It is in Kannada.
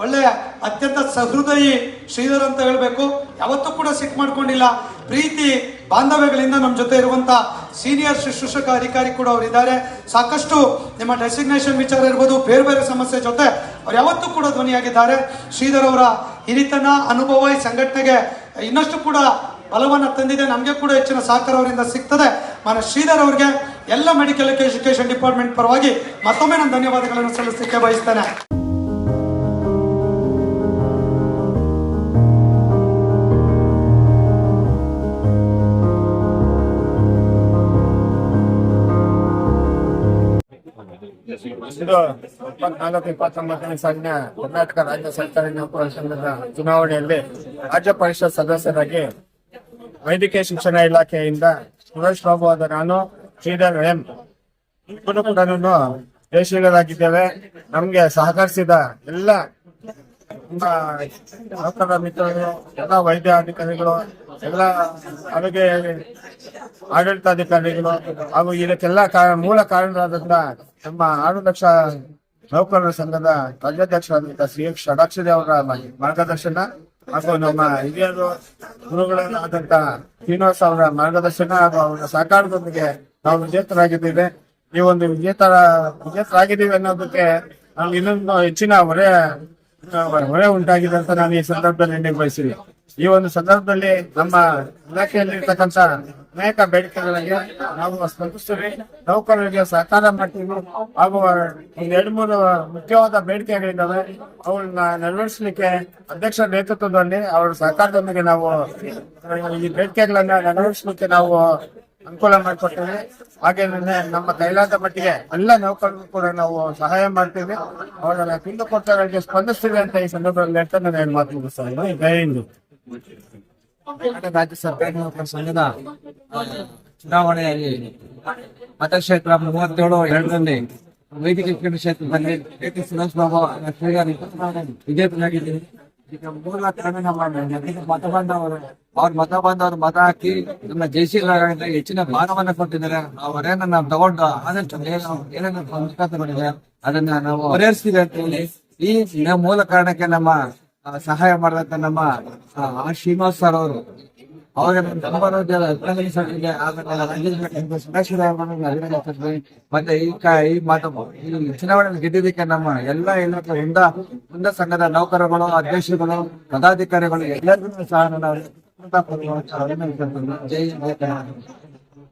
ಒಳ್ಳೆ ಅತ್ಯಂತ ಸಹೃದಯಿ ಶ್ರೀಧರ್ ಅಂತ ಹೇಳಬೇಕು. ಯಾವತ್ತೂ ಕೂಡ ಸಿಕ್ ಮಾಡ್ಕೊಂಡಿಲ್ಲ. ಪ್ರೀತಿ ಬಾಂಧವ್ಯಗಳಿಂದ ನಮ್ಮ ಜೊತೆ ಇರುವಂತ ಸೀನಿಯರ್ ಶುಶ್ರೂಷಕ ಅಧಿಕಾರಿ ಕೂಡ ಅವರಿದ್ದಾರೆ ಸಾಕಷ್ಟು ನಿಮ್ಮ ಡೆಸಿಗ್ನೇಷನ್ ವಿಚಾರ ಇರ್ಬೋದು, ಬೇರೆ ಬೇರೆ ಸಮಸ್ಯೆ ಜೊತೆ ಅವ್ರು ಯಾವತ್ತೂ ಕೂಡ ಧ್ವನಿಯಾಗಿದ್ದಾರೆ. ಶ್ರೀಧರ್ ಅವರ ಹಿರಿತನ, ಅನುಭವ ಈ ಸಂಘಟನೆಗೆ ಇನ್ನಷ್ಟು ಕೂಡ ಬಲವನ್ನು ತಂದಿದೆ. ನಮಗೆ ಕೂಡ ಹೆಚ್ಚಿನ ಸಹಕಾರ ಅವರಿಂದ ಸಿಗ್ತದೆ. ಮನ ಶ್ರೀಧರ್ ಅವರಿಗೆ ಎಲ್ಲ ಮೆಡಿಕಲ್ ಎಜುಕೇಶನ್ ಡಿಪಾರ್ಟ್ಮೆಂಟ್ ಪರವಾಗಿ ಮತ್ತೊಮ್ಮೆ ನಾನು ಧನ್ಯವಾದಗಳನ್ನು ಸಲ್ಲಿಸಲಿಕ್ಕೆ ಬಯಸ್ತೇನೆ. ಇದು ಇಪ್ಪತ್ನಾಲ್ಕು ಇಪ್ಪತ್ತೊಂಬತ್ತನೇ ಸಾಲಿನ ಕರ್ನಾಟಕ ರಾಜ್ಯ ಸರ್ಕಾರಿ ಸಂಘದ ಚುನಾವಣೆಯಲ್ಲಿ ರಾಜ್ಯ ಪರಿಷತ್ ಸದಸ್ಯರಾಗಿ ವೈದ್ಯಕೀಯ ಶಿಕ್ಷಣ ಇಲಾಖೆಯಿಂದ ಸುರೇಶ್ ಬಾಬು ಆದ ನಾನು ಶ್ರೀಧರ್ ಎಂ ಇಬ್ಬರು ಕೂಡ ದೇಶೀಯರಾಗಿದ್ದೇವೆ ನಮ್ಗೆ ಸಹಕರಿಸಿದ ಎಲ್ಲ ನೌಕರರ ಮಿತ್ರರು, ಎಲ್ಲ ವೈದ್ಯ ಅಧಿಕಾರಿಗಳು ಎಲ್ಲ ಆರೋಗ್ಯ ಆಡಳಿತಾಧಿಕಾರಿಗಳು ಹಾಗೂ ಇದಕ್ಕೆಲ್ಲ ಮೂಲ ಕಾರಣರಾದಂತ ನಮ್ಮ ಆರು ಲಕ್ಷ ನೌಕರರ ಸಂಘದ ರಾಜ್ಯಾಧ್ಯಕ್ಷರಾದಂತಹ ಶ್ರೀ ಷಡಾಕ್ಷರಿ ಅವರ ಮಾರ್ಗದರ್ಶನ ಹಾಗೂ ನಮ್ಮ ಹಿರಿಯರು ಗುರುಗಳಾದಂತ ಶ್ರೀನಿವಾಸ ಅವರ ಮಾರ್ಗದರ್ಶನ ಹಾಗೂ ಅವರ ಸಹಕಾರದೊಂದಿಗೆ ನಾವು ವಿಜೇತರಾಗಿದ್ದೇವೆ. ಈ ಒಂದು ವಿಜೇತರ, ವಿಜೇತರಾಗಿದ್ದೀವಿ ಅನ್ನೋದಕ್ಕೆ ನಾವು ಇನ್ನೊಂದು ಹೆಚ್ಚಿನ ಹೊರೆ ಹೊರೆ ಉಂಟಾಗಿದೆ ಅಂತ ನಾನು ಈ ಸಂದರ್ಭದಲ್ಲಿ ಎಣ್ಣೆ ಬಯಸಿದೆ ಈ ಒಂದು ಸಂದರ್ಭದಲ್ಲಿ ನಮ್ಮ ಇಲಾಖೆಯಲ್ಲಿ ಇರ್ತಕ್ಕಂಥ ಅನೇಕ ಬೇಡಿಕೆಗಳಿಗೆ ನಾವು ಸ್ಪಂದಿಸ್ತೀವಿ. ನೌಕರರಿಗೆ ಸಹಕಾರ ಮಾಡ್ತೀವಿ. ಹಾಗೂ ಒಂದು ಎರಡು ಮೂರು ಮುಖ್ಯವಾದ ಬೇಡಿಕೆಗಳಿದ್ದಾವೆ. ಅವನ್ನ ನೆರವೇರಿಸಲಿಕ್ಕೆ ಅಧ್ಯಕ್ಷರ ನೇತೃತ್ವದಲ್ಲಿ ಅವರ ಸಹಕಾರದೊಂದಿಗೆ ನಾವು ಈ ಬೇಡಿಕೆಗಳನ್ನ ನೆರವೇರಿಸಲಿಕ್ಕೆ ನಾವು ಅನುಕೂಲ ಮಾಡಿಕೊಡ್ತೇವೆ. ಹಾಗೆ ನಮ್ಮ ಕೈಲಾದ ಮಟ್ಟಿಗೆ ಎಲ್ಲ ನೌಕರರು ಕೂಡ ನಾವು ಸಹಾಯ ಮಾಡ್ತೀವಿ. ಅವರ ತಿಂದು ಕೊಡ್ತಾರೆ ಸ್ಪಂದಿಸ್ತೀವಿ ಅಂತ ಈ ಸಂದರ್ಭದಲ್ಲಿ ಹೇಳ್ತಾ ನಾನು ಏನ್ ಮಾತು ಮುಗಿಸ್ತಾ ಜೈ ಹಿಂದ್. ರಾಜ್ಯ ಸರ್ಕಾರಿ ಸಂಘದ ಚುನಾವಣೆಯಲ್ಲಿ ಮತಕ್ಷೇತ್ರ ಮೂವತ್ತೇಳು, ಎರಡರಲ್ಲಿ ವೈದ್ಯಕೀಯ ಕ್ಷೇತ್ರದಲ್ಲಿ ಸುರೇಶ್ ಬಾಬು ಶ್ರೀಗಾರಿ ವಿಜೇತರಾಗಿದ್ದೀನಿ ಈಗ ಮತ ಬಂದವರು ಅವ್ರ ಮತ ಹಾಕಿ ನಮ್ಮ ಜೈಸಿ ಹೆಚ್ಚಿನ ಮಾನವನ್ನ ಕೊಟ್ಟಿದ್ದಾರೆ. ಅವರೇನ ನಾವು ತಗೊಂಡು ಆದಷ್ಟು ಏನೇನು ಅದನ್ನ ನಾವು ಪರಿಹರಿಸ್ತೀವಿ ಅಂತ ಹೇಳಿ ಈ ಮೂಲ ಕಾರಣಕ್ಕೆ ನಮ್ಮ ಸಹಾಯ ಮಾಡಿದಂತ ನಮ್ಮ ಆ, ಶ್ರೀನಿವಾಸ್ ಸರ್ ಅವರು ಅವಾಗ ಮತ್ತೆ ಈ ಈ ಮಾತು ಚುನಾವಣೆ ಗೆದ್ದಿದ್ದಕ್ಕೆ ನಮ್ಮ ಎಲ್ಲ ಇಲಾಖೆ ವೃಂದ ವೃಂದ ಸಂಘದ ನೌಕರಗಳು, ಅಧ್ಯಕ್ಷರುಗಳು, ಪದಾಧಿಕಾರಿಗಳು ಎಲ್ಲರಿಗೂ ಸಹ ನನ್ನ ಜೈ.